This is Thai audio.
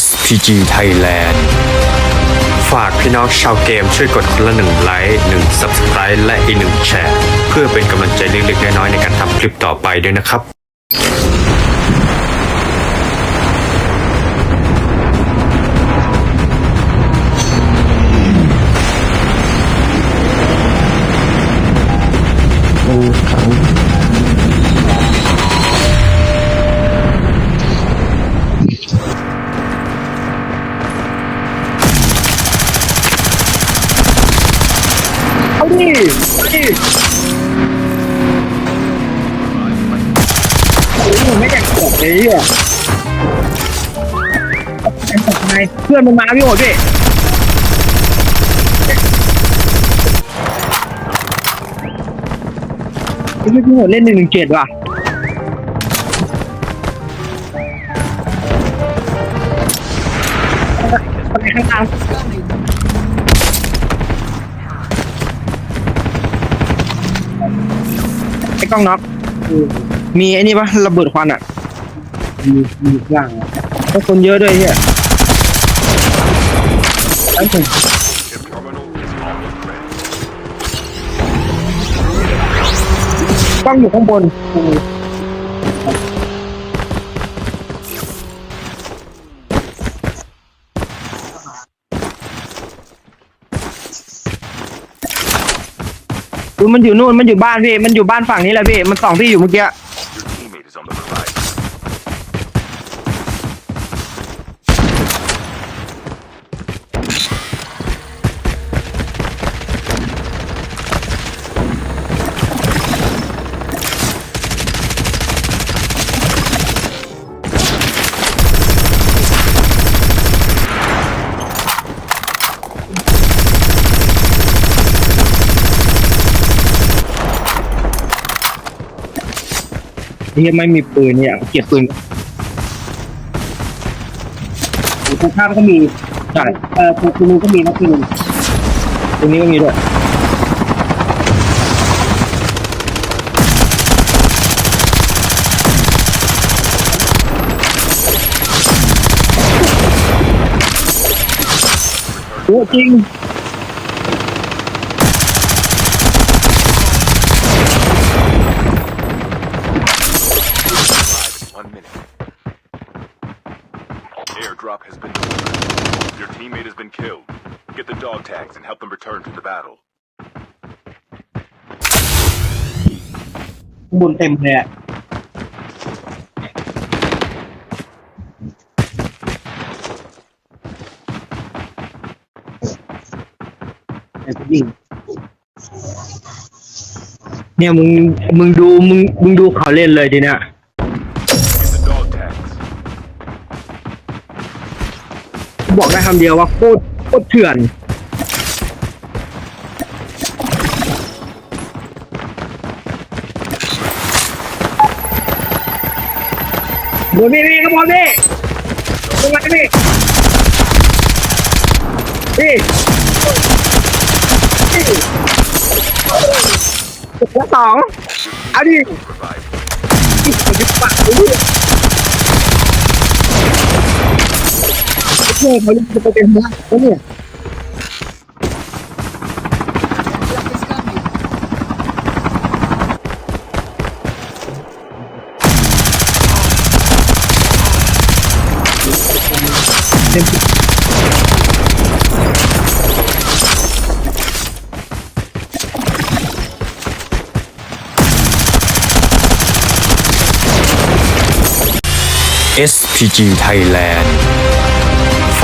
SPG Thailand ฝากพี่น้องชาวเกมช่วยกดคนละหนึ่งไลค์หนึ่ง Subscribe และอีกหนึ่งแชร์ เพื่อเป็นกำลังใจเล็กๆน้อยๆในการทำคลิปต่อไปด้วยนะครับ เอาดิเอาดิโอ้ยผมไม่อยากตกเลยอะแตกตกไงเพื่อนมันมาพี่โหดพี่พี่พี่โหดเล่นหนึ่งหนึ่งเจ็ดว่ะไปข้างล่าง ไอ้กล้องน็อกมีไอ้นี่ปะระเบิดควันอะมีมีย่างถ้าคนเยอะด้วยเนี่ยไอ้คนกล้องอยู่ข้างบน ดูมันอยู่นู่นมันอยู่บ้านพี่ มันอยู่บ้านฝั่งนี้แหละพี่ มันสองพี่อยู่เมื่อกี้ Your teammate is on the revive. ที่ไม่มีปืนเนี่ยเก็บปืนตรงข้ามก็มีใช่เออตรงตรงนู้นก็มีนะปืนตรงนี้ก็มีด้วยโอ้จริง Airdrop has been delivered. Your teammate has been killed. Get the dog tags and help them return to the battle. ข้างบนเต็มเลยอะไอ้ผู้หญิงเนี่ยมึงมึงดูมึงมึงดูเขาเล่นเลยทีเนี้ย บอกได้คำเดียวว่าโคตรโคตรเถื่อนบนพี่พี่ขบวนพี่ตรงไหนพี่พี่พี่แล้วสองเอาดิ Revive. พี่ผมจะปัก เลยพี่โอเขาจะไปเป็นนะแล้วเนี่ยเ SPG Thailand ฝ